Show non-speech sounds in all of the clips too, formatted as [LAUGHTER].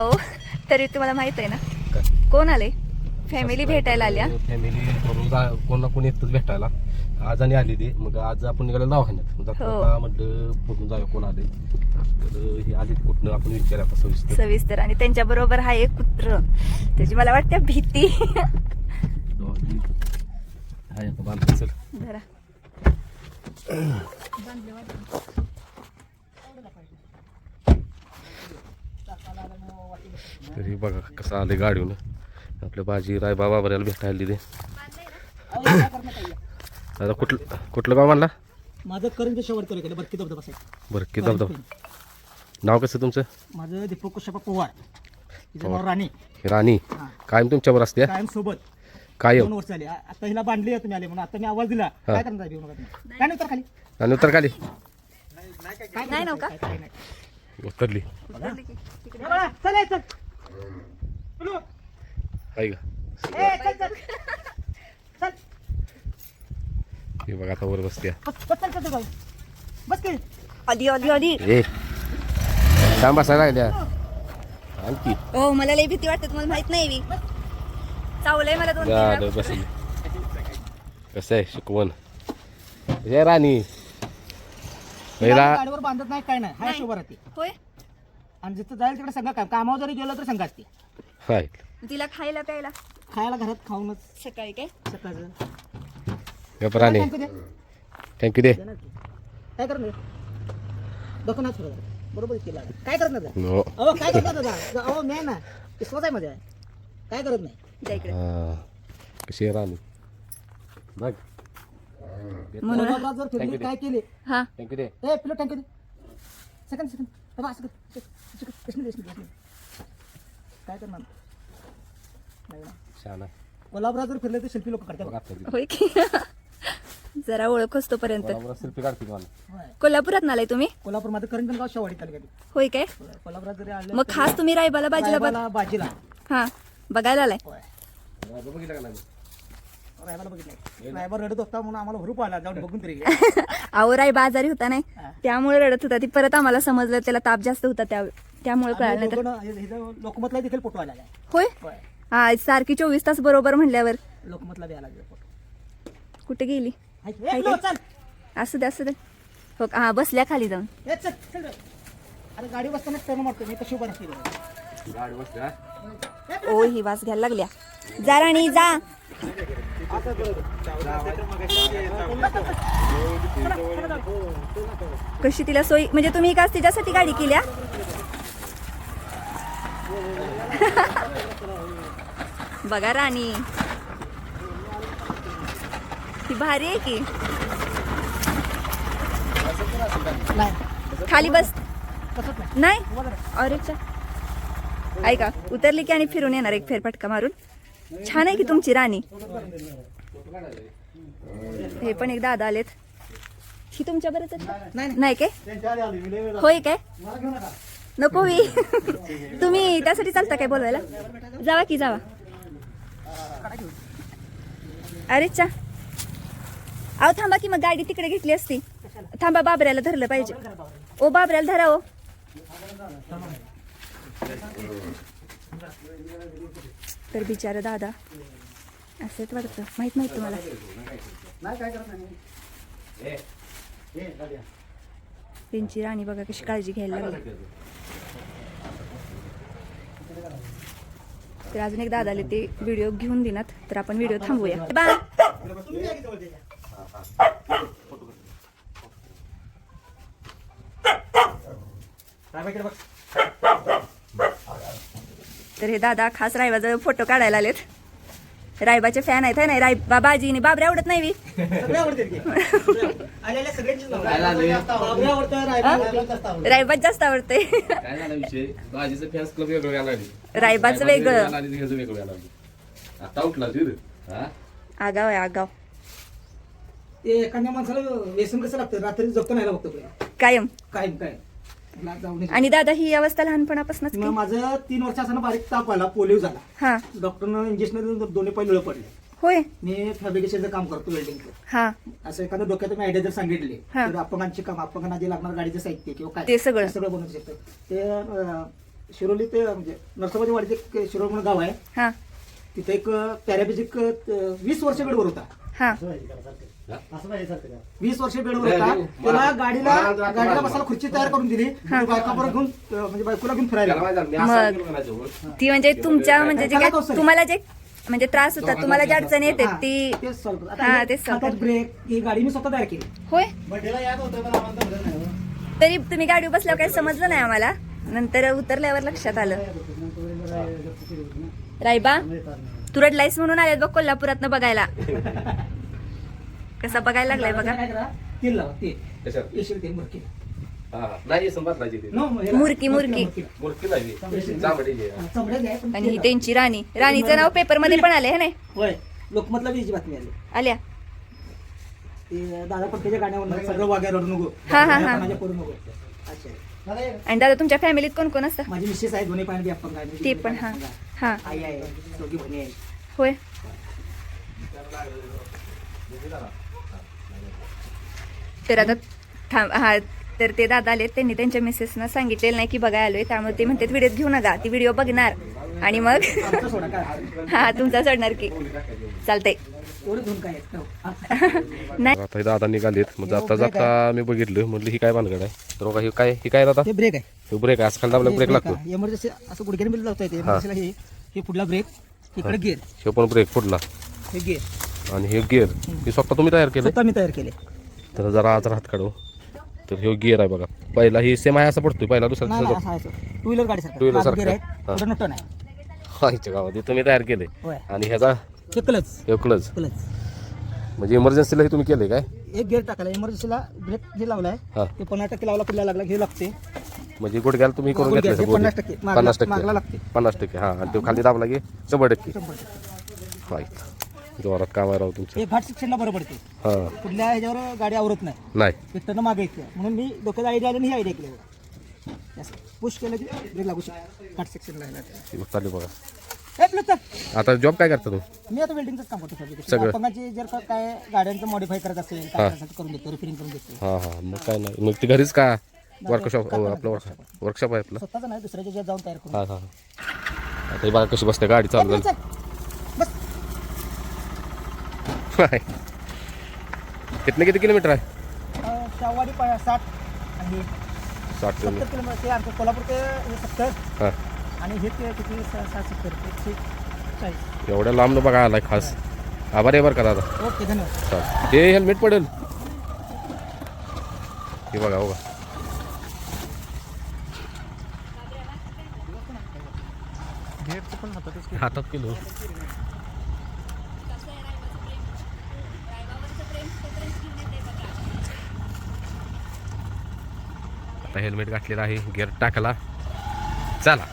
हो तरी तुम्हाला माहीत आहे ना? कोण आले? फॅमिली भेटायला आल्या? फॅमिली कोण ना कोणी येतच भेटायला. आज आणि आली ते. मग आज आपण निघालो दवाखान्यात. हो. म्हटलं बघून जाऊया कोण आले? तर हे आली कुठनं? आपण विचार आता सविस्तर. सविस्तर. आणि त्यांच्या बरोबर हा एक कुत्र त्याची मला वाटते भीती. चल. तरी बघा कसं आले गाडीहून आपल्या बाजी राय बाबा बऱ्याला भेटायला दिले. आता कुठलं कुठलं गाव म्हणला माझं करंज शेवट केलं बरकी धबधबा साहेब बरं किती धबधबा नाव कसं तुमचं? माझं दीपक कुशप्पा पवार. तिचं नाव राणी. हे राणी. हा. कायम तुमच्यावर असते? कायम सोबत. दोन कायम वर्ष झाली. आ- आता हिला बांधली आहे तुम्ही आले म्हणून. आता मी आवाज दिला. काय करणार भिवू नका तुम्ही. काय नाही तर खाली. आणि उत्तर खाली? नाही नव का काय नाही उतरली उतरली की. ए बाळा, चल ए, चल. पिलू, आहे का? ए, चल चल. चल. हे बघा आता वर बसते बस बस चल चल चल, चल. बस की. आली आली आली ए. काम बसायला लागल्या. आणखी. हो मला लई भीती वाटते तुम्हाला माहीत नाही मी. चावलंय मला दोन तीन झालं वेळा. बसली कसं आहे शिकवण? हे राणी. गाडीवर बांधत नाही काय नाही. हाय नाही. शोभा राहते होय? आणि जिथं जाईल तिकडे संघ काम कामावर जरी गेलं तर हाय. तिला खायला प्यायला. खायला घरात खाऊनच. सकाळी काय? सकाळचं. गप राणी. थँक्यू दे. थँक्यू. काय करणार फिरत बरोबर केला. काय करणार आहे? नो अहो काय करणार दादा? अहो मी आहे ना आहे माझ्या. काय करत नाही? त्या इकडे. हा. कशी बघ. म्हणून? जर फिरली. काय केली? हा. थँक्यू दे ए पिलो सेकंड सेकंड बाबा असं कर. असं कर. एक मिनिट, एक मिनिट, एक मिनिट. काय करणार? नाही. ना. कोल्हापुरात जर फिरले तर शिल्पी लोक करतात बघा आता होय की? जरा ओळख असतो पर्यंत. सेल्फी काढते. कोल्हापुरात नालाय तुम्ही? कोल्हापूर माझं करंजनगाव शेवाडी तालुक्यात? होय काय. कोल्हापुरात जरी आले मग खास तुम्ही रायबाला बाजूला बघ. रायबाला बाजीला. हा बघायला आलाय. होय. बघितलं का नाही? रायबाला बघितलं रायबा रडत होता म्हणून आम्हाला हुरूप आला. जाऊन बघून तरी. [LAUGHS] अहो रायबा आजारी होता नाही. हा. त्यामुळे रडत होता. ती परत आम्हाला समजलं त्याला ताप जास्त होता त्या त्यामुळे कळालं नाही तर. लोकमतला देखील फोटो आला आहे. होय? होय. हा सारखी चोवीस तास बरोबर म्हणल्यावर. लोकमतला बी आला फोटो. कुठे गेली? हाय, असू दे असू दे. हो का? हा बसल्या खाली जाऊन. अरे गाडी बसताना टर्न मारतो मी कशी उभा राहते गाडी बसते हा? ओ ही वास घ्यायला लागल्या. जा राणी जा. कशी तिला सोयी? म्हणजे तुम्ही का तिच्यासाठी गाडी केल्या? [LAUGHS] बघा राणी. भारी आहे की. नाही. खाली बस. नाही. अरे ऐका उतरली की आणि फिरून येणार एक फेरफटका मारून. छान आहे की तुमची राणी. हे पण एक दादा आलेत. ही तुमच्या बरंच? नाही नाही. काय? होय काय? नका मी तुम्ही त्यासाठी चालता काय बोलवायला? जावा की जावा. अरे चा. अहो थांबा की मग गाडी तिकडे घेतली असती. थांबा बाबऱ्याला धरलं पाहिजे. ओ बाबऱ्याला धरा ओ. तर बिचारा दादा असंच वाटतं. माहीत नाही तुम्हाला. त्यांची राणी बघा कशी काळजी घ्यायला लागली. तर अजून एक दादाले ते व्हिडिओ घेऊन देणार तर आपण व्हिडिओ थांबूया. बा. तर हे दादा खास रायबाजवळ फोटो काढायला आलेत. रायबाचे फॅन आहेत है नाही? रायबा बाजी आणि बाबरे आवडत नाही बी. सगळे आवडते की. आलेल्या सगळ्यांचीच नावं. बाबरी आवडतं, रायबा आवडतं. रायबाच जास्त आवडते. काय झाला विषय? बाजीचं फॅन्स क्लब वेगळं यायला लागली. रायबाचं वेगळं. आगाव आहे आगाव. ते एखाद्या माणसाला व्यसन कसं लागतं? रात्री झोपतं नाही बघतो कायम. कायम काय ला- जाऊन ये. आणि दादा ही अवस्था लहानपणापासूनच मग माझं तीन वर्ष असताना बारीक ताप आला पोलिओ झाला. हा. डॉक्टरनं इंजेक्शन दोन्ही पैलुळे पडले. होय. मी फॅब्रिकेशनचं काम करतो वेल्डिंगचं. हा. असं एखादं डोक्यात तुम्ही आयडिया जर सांगितली हा. तर अपंगांची काम अपंगांना जे लागणार गाडीचं साहित्य किंवा काय? ते सगळं. सगळं बनवू शकतं. ते अं, शिरोली ते म्हणजे नरसोबाची वाडीत एक शिरोळ म्हणून गाव आहे. हा. तिथे एक पॅराबेजिक वीस वर्ष बेडवर होता. हा. वीस वर्ष बेडवर होता. त्याला गाडीला गाडीला बसायला खुर्ची तयार करून दिली. म्हणजे बायकाबरोबर घेऊन अं, म्हणजे बायकोला घेऊन फिरायला ती म्हणजे तुमच्या म्हणजे जे काय तुम्हाला जे म्हणजे त्रास होता तुम्हाला जी अडचण येते हा, ती तेच solve करतो. हा, आता तेच solve हातात करतो. ब्रेक ही गाडी मी स्वतः तयार केली. होय? बड्डेला याद होतं पण आम्हाला जमलं नाही हो. तरी तुम्ही गाडी बसल्यावर काही समजलं नाही आम्हाला. नंतर उतरल्यावर लक्षात आलं. रायबा तू रडलायस म्हणून आल्यात बघ कोल्हापुरात बघायला. [LAUGHS] कसा बघायला लागलाय बघा. लावा? येशील मुरकी. नाही संभात नाही ते. नो, ह्याला- मुरकी, मुरकी. हा, घ्या, पण आणि ही लावा. त्यांची राणी. राणीचं नाव पेपरमध्ये पण आले है नाही होय लोकमतला बीची बातमी आली. आल्या. ते दादा पटकेच्या गाण्यावर सगळं वाग्या रडू नको हा, हा, हा. माझ्या करू नको अच्छा. आणि दादा तुमच्या फॅमिलीत कोण कोण असतं? माझी मिसेस आहे दोन्ही पाणी अपंग आहे ते पण हा हा. आई आहे दोघी बहिणी आहे होय. तर आता थांब हा तर ते दादा आले त्यांनी त्यांच्या मिसेसना सांगितलेलं नाही की बघायला आलोय. त्यामुळे ते म्हणतात व्हिडिओ घेऊ नका. ती व्हिडिओ बघणार. आणि मग [LAUGHS] हा तुमचा सोडणार की. चालतंय? हो. [LAUGHS] नाही. आता हे दादा निघालेत. मग जाता जाता मी बघितलं. म्हटलं ही काय भानगड आहे? तर बघा ही काय ही काय दादा? हे ब्रेक आहे. हे ब्रेक आहे. असं खाली दाबला ब्रेक लागतो. एमर्जन्सी असं गुडघ्याने बिल येते. एमर्जन्सीला हे हे पुढला ब्रेक इकडे गिअर हे पण ब्रेक फुटला हे गिअर आणि हे गिअर हे स्वतः तुम्ही तयार केलं स्वतः मी तयार केले तर जरा आज हात काढू. तर हे गिअर आहे बघा. पहिला ही सेम आहे असं पडतोय पहिला दुसरा टू व्हीलर गाडी Two wheeler सारखं. हा. आईच्या गावात. तुम्ही तयार केले आणि ह्याचा हे क्लच हे म्हणजे इमर्जन्सीला हे तुम्ही केले काय? एक गिअर टाकायला इमर्जन्सीला ब्रेक जे लावलाय हा. ते पन्नास टक्के लावला पुढला लागला हे लागते. म्हणजे गुडघ्याला तुम्ही करून घेतलं पन्नास टक्के, पन्नास टक्के. पन्नास टक्के हा. आणि तो खाली दाबला की शंभर टक्के. जोरात काम आहे राव तुमचं. हे घाट शिक्षणला बरं पडते हा. पुढल्या ह्याच्यावर गाडी आवरत नाही. नाही. पिट्टनं मागे येते म्हणून मी डोक्यात आयडिया आली आणि ही आयडिया केली बघा पुश केलं की ब्रेक लागू शकतो. घाट सेक्शन लागला हे चालू बघा. प्लस. आता जॉब काय करता तुम्ही? मी आता वेल्डिंगच काम करतो? अपंगाची जर का काय गाड्यांचं मॉडीफाय करत असेल काय करायचं करून देतो रिपेरिंग करून देतो. हा हा. मग काय नाही. मग ते घरीच का? वर्कशॉप आपलं वर्क वर्कशॉप आहे आपलं. स्वतःच नाही दुसऱ्याच्या जाऊन तयार करून. हा हा हा. आता हे बघा कशी बसते? गाडी चालू झाली चल. बस कितने किती किलोमीटर आहे? अं, शाहवाडी प- साठ आणि साठ सत्तर किलोमीटर. किलोमीटर. ते आमचं कोल्हापूर ते हे सत्तर. हा. आणि हे ते किती? सा- साठ सत्तर. एकशे चाळीस. एवढ्या लांब बघा आलाय खास. आभार आहे बरं का दादा. ओके धन्यवाद. चालेल. हे हेल्मेट पडेल. हे बघा बघा. हातात किलो आता हेल्मेट घातलेलं आहे गिअर टाकला. चला.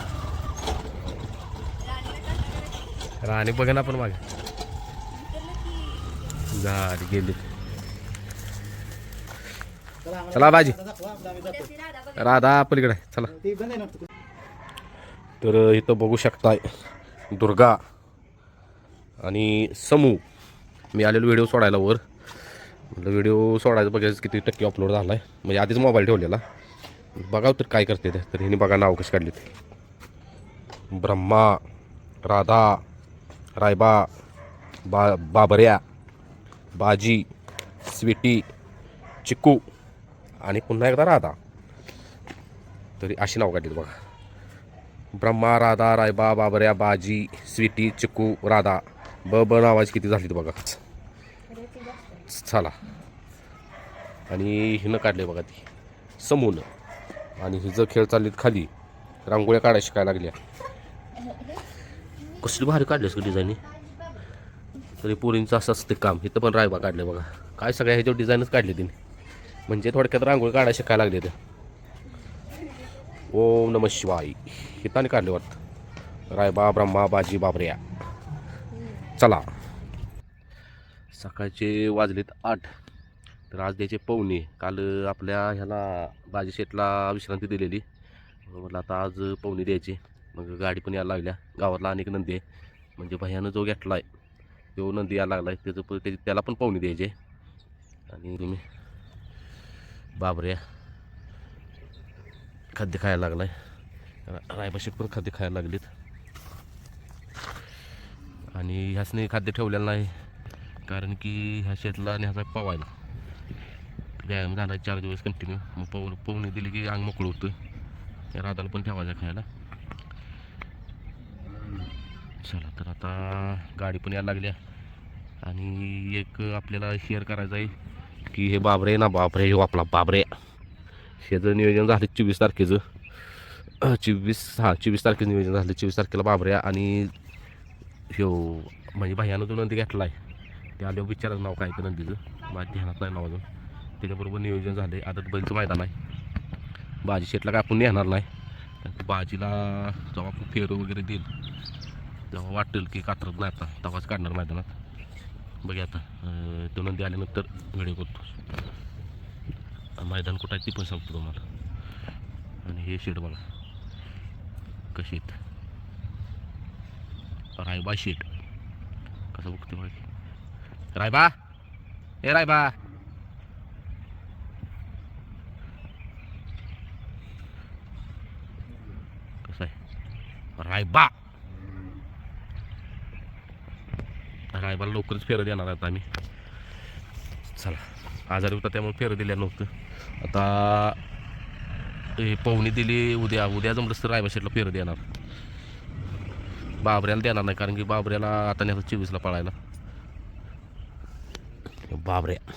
राणी बघा ना पण मागे. झाली गेली. चला बाजी. राधा पलीकडे चला. तर इथं बघू शकताय दुर्गा आणि समू. मी आलेलो व्हिडिओ सोडायला वर. म्हटलं व्हिडिओ सोडायचं बघायचं किती टक्के अपलोड झाला आहे म्हणजे आधीच मोबाईल ठेवलेला. बघाव तर काय करते तर हिने बघा नाव कशी काढली ते. ब्रह्मा राधा रायबा बा बाबऱ्या बाजी स्वीटी चिकू आणि पुन्हा एकदा राधा. तरी अशी नाव काढली बघा. ब्रह्मा राधा रायबा बाबऱ्या बाजी स्वीटी चिकू राधा. ब ब नावाची किती झाली ती बघा. चला. आणि हिनं काढले बघा ती. समून आणि हिचं खेळ चाललीत खाली रांगोळ्या काढायला शिकायला लागल्या. कसली भारी काढलीस का डिझाईन तरी पोरींचं असं असते काम. इथं पण रायबा काढले बघा. काय सगळ्या ह्याच्यावर डिझाईनच काढली तिने. म्हणजे थोडक्यात रांगोळी काढायला शिकायला लागले ते. ओम नम शिवाय. हिताने काढले वाटतं. रायबा ब्रह्मा बाजी बाबऱ्या. चला. सकाळचे वाजलेत आठ. तर आज द्यायचे पवनी काल आपल्या ह्याला बाजी शेटला विश्रांती दिलेली. म्हटलं आता आज पवनी द्यायची. मग गाडी पण यायला लागल्या. गावातला अनेक नंदी आहे. म्हणजे भैयानं जो घेतला आहे तो नंदी यायला लागला आहे त्याचं पण त्याची त्याला पण पवनी द्यायची. आणि तुम्ही बाबऱ्या खाद्य खायला लागला आहे रायबाशेट पण खाद्य खायला लागलीत. आणि ह्यासने खाद्य ठेवलेलं नाही कारण की ह्या शेतला न्यायचा पवायला व्यायाम झाला चार दिवस कंटिन्यू मग पवन पोहणे दिली की अंग मोकळं होतं. या राधाला पण ठेवायचं खायला. चला तर आता गाडी पण यायला लागल्या. आणि एक आपल्याला शेअर करायचं आहे की हे बाबरे ना बाबरे हे आपला बाबरे. ह्याचं नियोजन झालं चोवीस तारखेचं. चोवीस हां चोवीस तारखेचं नियोजन झालं. चोवीस तारखेला बाबऱ्या आणि ह्यो म्हणजे भैयानं तो नंदी घेतला आहे ते आल्यावर विचारायचं नाव काय ते नंदीचं. माझ्या ध्यानात नाही नाव अजून. त्याच्याबरोबर नियोजन झालं आहे आदत बैलचं मैदान आहे. भाजी शेटला काय आपण नेणार नाही. भाजीला जेव्हा आपण फेरू वगैरे देईल तेव्हा वाटेल की कात्रत नाही आता. तेव्हाच काढणार मैदानात. बघा आता. तो नंदी आल्यानंतर व्हिडिओ करतो. मैदान कुठं आहे ती पण सांगतो तुम्हाला. आणि हे शेड बघा. कशी आहेत. रायबा शेट. कसं बघते बघा रायबा? ए रायबा कसं आहे रायबा. रायबाला लवकरच फेरं देणार आता आम्ही. चला आजारी होता त्यामुळे फेरं दिल्या नव्हतं. आता पवनी दिली उद्या उद्या जमलंच तर रायबा शेटला फेरं देणार. बाबऱ्याला देणार नाही कारण की बाबऱ्याला आता नाही चोवीसला पळायला. बाबऱ्या.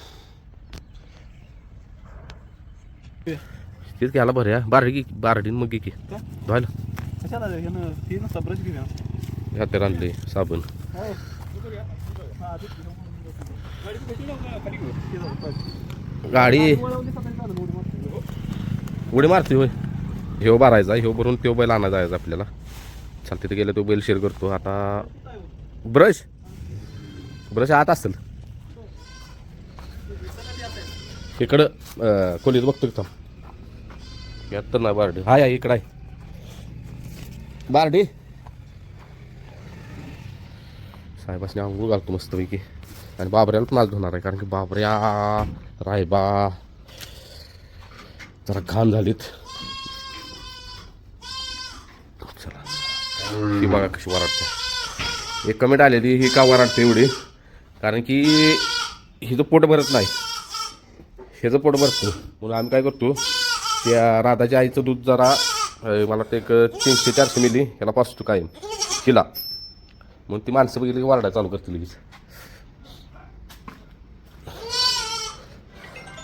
तेच घ्यायला बरं या. बारडी बारडीन मग का? धुवायला. कशाला? ह्यानं ती नुसता ब्रश घेऊया हाते आणले साबण. हो. गाडी. ते उडी मारते. होय. ह्यो भरायचा ह्यो भरून त्यो बैल आणा जायचा आपल्याला. चाल तिथे गेलं तो बैल शेअर करतो. आता ब्रश? ब्रश आत असेल. इकडं खोलीत बघतो की थांब. यात तर नाही बारडी. हाय हाय, इकडं आहे. बारडी साहेबासने आंघोळ घालतो मस्तपैकी. आणि बाबऱ्याला पण आज धुणार आहे कारण की बाबऱ्या रायबा जरा घाण झालीत. चला ही बघा कशी वराडते. एक कमेंट आलेली ही का वराडते एवढी? कारण की हिचं पोट भरत नाही. ह्याचं पोट भरतं. म्हणून आम्ही काय करतो त्या राधाच्या आईचं दूध जरा मला वाटतं एक तीनशे चारशे मिली ह्याला पाचतो कायम हिला मग ती माणसं बघितली की वरडायला चालू करते लगेच.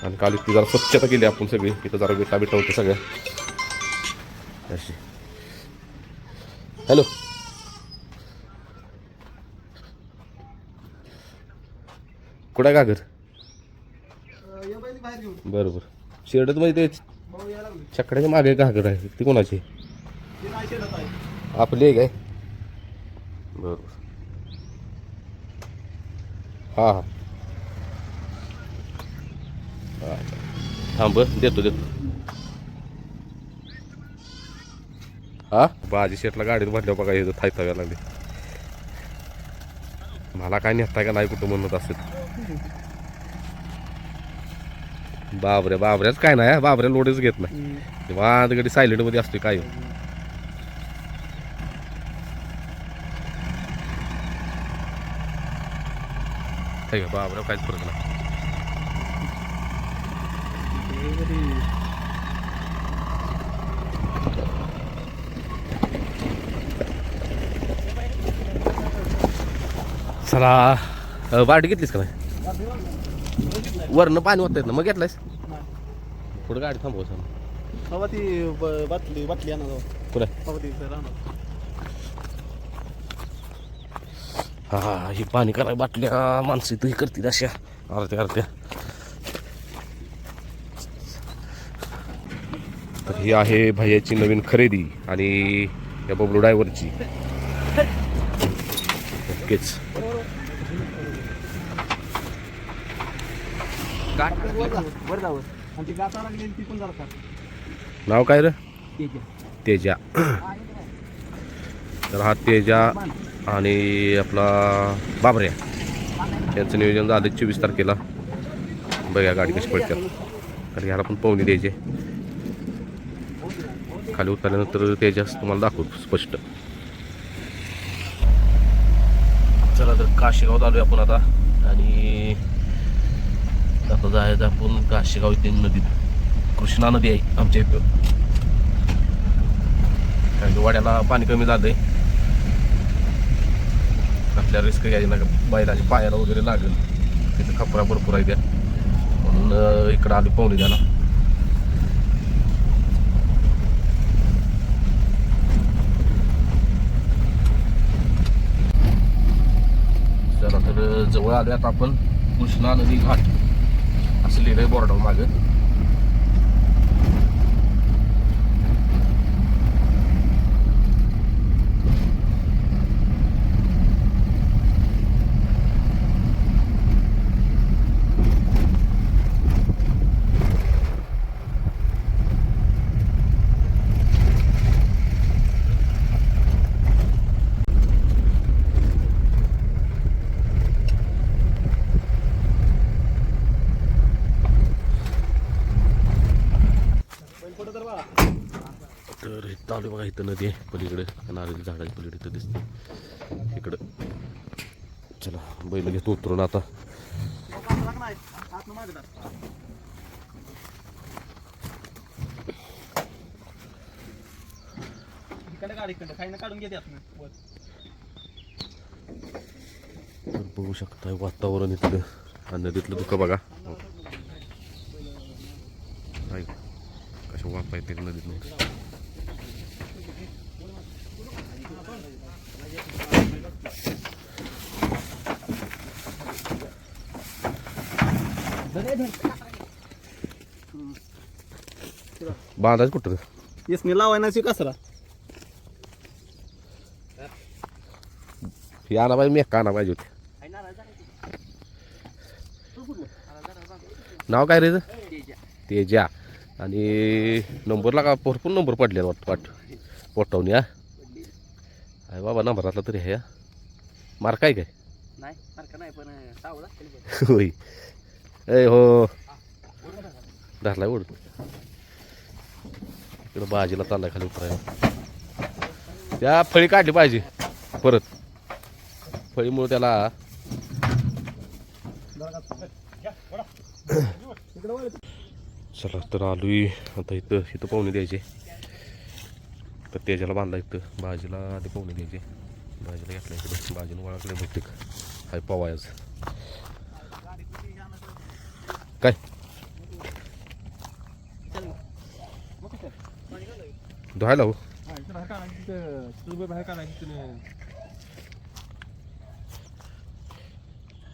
आणि काल इतकी जरा स्वच्छता केली आपण सगळी. इथं जरा बिटा बिटा होते सगळ्या. अशी. हॅलो. कुठं आहे का घर? अं, या बाईने बाहेर घेऊन. बरं बरं. शेडत मध्ये ते. छकड्याच्या मागे घागर आहे. ती कोणाची? आपली आहे काय? बरोबर हां हां. थांब देतो देतो. हा? बाजी शेटला गाडीत भरल्या बघा येतो थायताव्या लागली. मला काय नेता का नाही कुठं म्हणत असेल. बाबऱ्या बाबऱ्याच काय नाही हा, बाबऱ्या लोडच घेत नाही. निवांत गडी सायलेंटमध्ये असते काय काय का बाबऱ्या काहीच फरक नाही. हे चला बाल्टी घेतलीस का नाही? वरनं पाणी होत ना मग घेतलायस? पुढे गाडी थांबव सांग. बाबा ती ब- बाटली बाटली आणा पुढे ती हा ही पाणी कराय बाटल्या माणसं ही करतील अशा. अर्ध्या अर्ध्या. तर ही आहे भैयाची नवीन खरेदी आणि या बबलू ड्रायव्हरची ओकेच. वर जावं आणि ती गाता लागली ती पण जरा नाव काय रे? ठीक तेजा. तर हा तेजा आणि आपला बाबऱ्या यांचं नियोजन झालं चोवीस तारखेला. बघा गाडी कशी पडते कारण ह्याला पण पाहुणे द्यायचे. खाली उतरल्यानंतर तेजास तुम्हाला दाखवतो स्पष्ट. चला तर काशीगावात आलोय आपण आता. आता जायचं आपण काशीगाव इथे नदीत कृष्णा नदी आहे आमच्या इथं. कारण की वाड्याला पाणी कमी झालंय आपल्या रिस्क घ्यायची ना बैलाच्या पायाला वगैरे लागेल. तिथं खपरा भरपूर आहे त्या. म्हणून इकडं आली पाहुणे द्याला तर जवळ आलो आता आपण. कृष्णा नदी घाट. असं आहे बोर्डावर मागं. इथं नदी आहे पलीकडे नारळी झाडाची पलीकडे इथं दिसते. इकडं. चला बैल घेतो उतरून आता. बघू शकता वातावरण इथलं. आणि नदीतलं दुःख बघा. कशा वापा येते नदीत नाही बांधायचं कुठं? येस मी लावायला कसरा? ही आणा पाहिजे मी का आणा पाहिजे होती. नाव काय रे हिचं? तेजा. आणि नंबरला का भरपूर नंबर पडले वाट वाट पोटावणी हा आहे बाबा नंबरातला तरी आहे हा मार्क काय काय? नाही सारखं नाही पण सावला होय. ए हो. धरलाय ओढ इकडं बाजीला चाललाय खाली उतरायला त्या फळी काढली पाहिजे परत. फळीमुळे त्याला चला तर आलोय. आता इथं इथं पाहुणे द्यायचे. तर त्याच्याला बांधला इथं. भाजीला आधी पाहुणे द्यायचे. भाजीला घेतला इकडे. भाजीनं वळाकडे बहुतेक हाय पवायचं. काय? धुवायला हो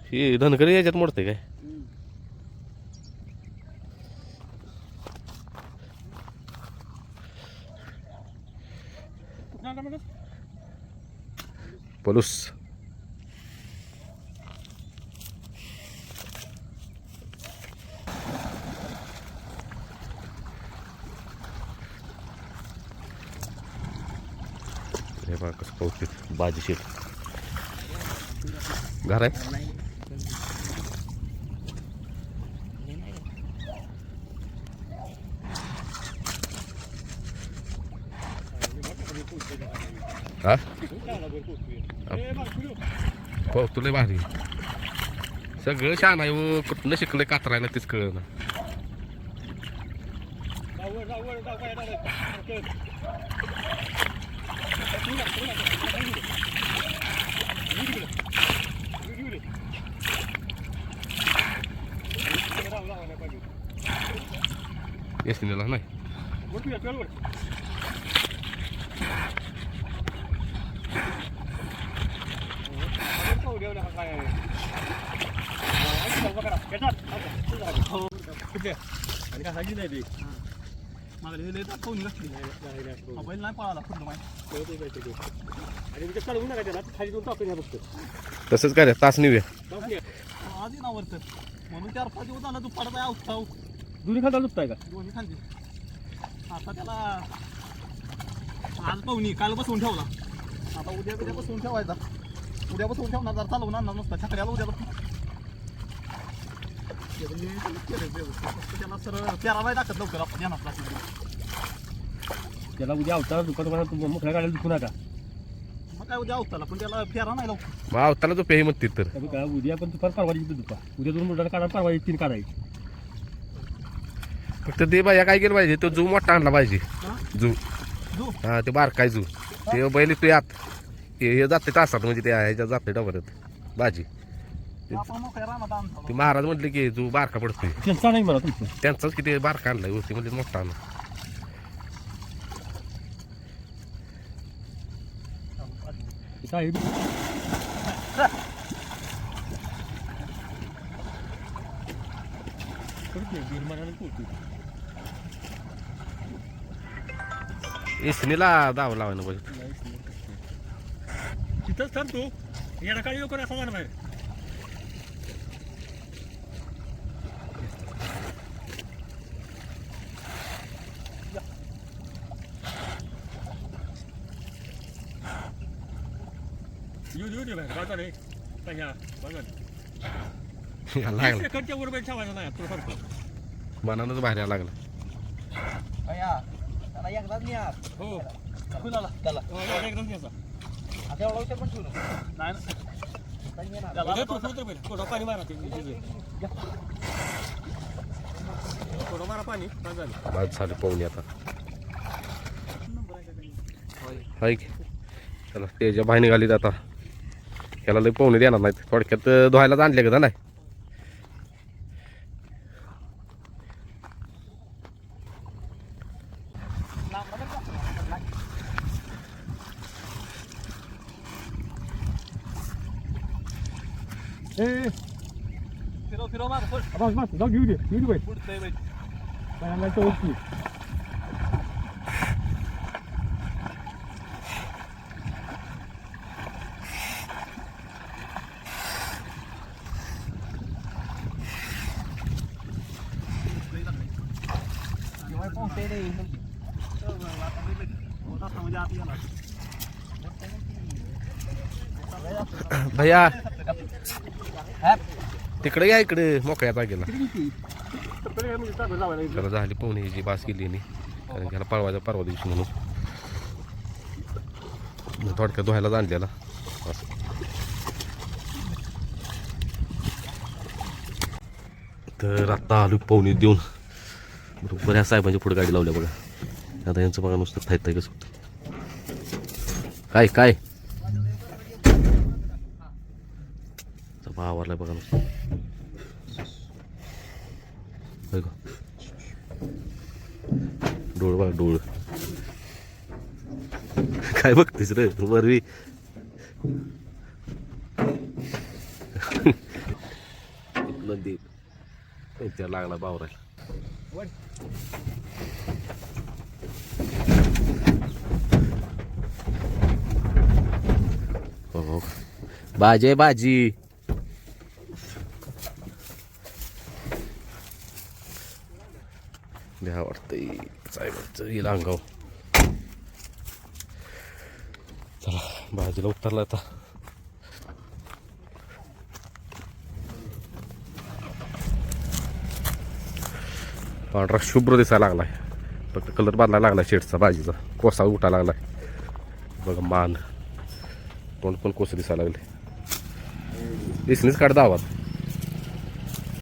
ही धनकरी याच्यात मोडते काय? पलूस हे बघा कसं पावते बाजी शेत. घर आहे? हा? पाहतो भारी. सगळं छान आहे व कुठनं शिकलंय कातरायला तेच कळलं ಎಷ್ಟು ತಿನ್ನಲ್ಲ ಅಣ್ಣ ಹಾಕಿದ್ದೆ ಅದಕ್ಕೆ ಹಾಕಿದ್ದೆ नाही बैल नाही पळाला फुटलं माहिती तसंच काय तास निव्या आधी ना वरतं म्हणून चार पाच दिवस झाला दुपारचा आहे अवताव दोन्ही का दोन्ही आता त्याला आज पाहुणी काल बसवून ठेवला आता उद्या उद्या बसवून ठेवायचा उद्या बसवून ठेवणार जर चालवून आणणार नसता छकड्याला उद्या बसून त्याला उद्या अवतार दुकान मुखल्या काढायला दुखू नका मग काय उद्या अवताला पण त्याला फेरा नाही लवकर मग आवताला तो पेही म्हणते तर. काय उद्या पण दुपार परवा येते दुपार उद्या दोन मुलांना काढा परवा तीन काढायची. फक्त ते बाया काय केलं पाहिजे? तो जू मोठा आणला पाहिजे? जू. जू हा ते बारकाय जू. ते बैल तू यात. हे हे जाते तासात म्हणजे ते ह्याच्यात जाते डबऱ्यात. भाजी आपण मोकळ्या रानात आणतो ते महाराज म्हटले की जू बारका पडतोय. त्यांचा नाही मला तुमचं. त्यांचाच किती बारका आणलाय वरती म्हणजे मोठा आणला काय? इसनीला दाव लावायला पाहिजे तिथंच थांब तू. येणा काळी लवकर असा जाणार बाहेर येऊ देऊ दे बाहेर बाजार आहे पंजा बाजार याला लागला सेकंडच्या बरोबर ठेवायचा नाही तुला सांगतो मनानच बाहेर यायला लागला त्याला एकदाच हो कुणाला त्याला हो, एवढा एकदम घ्यायचा आता एवढा उशीर पण ठेवू नाही ना त्याला उद्या तो सुरू पहिले थोडं पाणी मारा ते थोडं मारा पाणी बस झालं बाद झाले पाहुणे आता हाय की चला त्याच्या बाहेर निघालीत आता त्याला लई पाहुणे देणार नाहीत. थोडक्यात धुवायलाच आणले का नाही फिरव माग सोड बस बस जाऊ घेऊ दे घेऊ दे बाई. पुढचं बाई. पहिल्यांदा चौकी भैया तिकडे या इकडे मोकळ्या जागेला त्याला झाली पाहुणे ह्याची बास केली कारण की ह्याला परवाच्या परवा दिवशी म्हणून. थोडक्यात धुवायलाच आणलेला असं तर आता आलो पाहुणे देऊन. बरोबर या साहेबांच्या पुढे गाडी लावल्या बघा. आता यांचं बघा नुसतं थायत कसं होतं. काय काय? आवरलाय बघा नुसतं. होय डोळ बघा डोळ. काय बघतेस रे? वरवी. नदी त्या लागला बावरायला. हो हो. भाजी आहे भाजी येईल अंगाव चला भाजीला उतरला आता पांढरा शुभ्र दिसायला लागलाय फक्त कलर बदलायला लागलाय शेडचा भाजीचा कोसा उठायला लागलाय बघा मान तोंड पण कोस दिसायला लागले इसनीच काढ दावात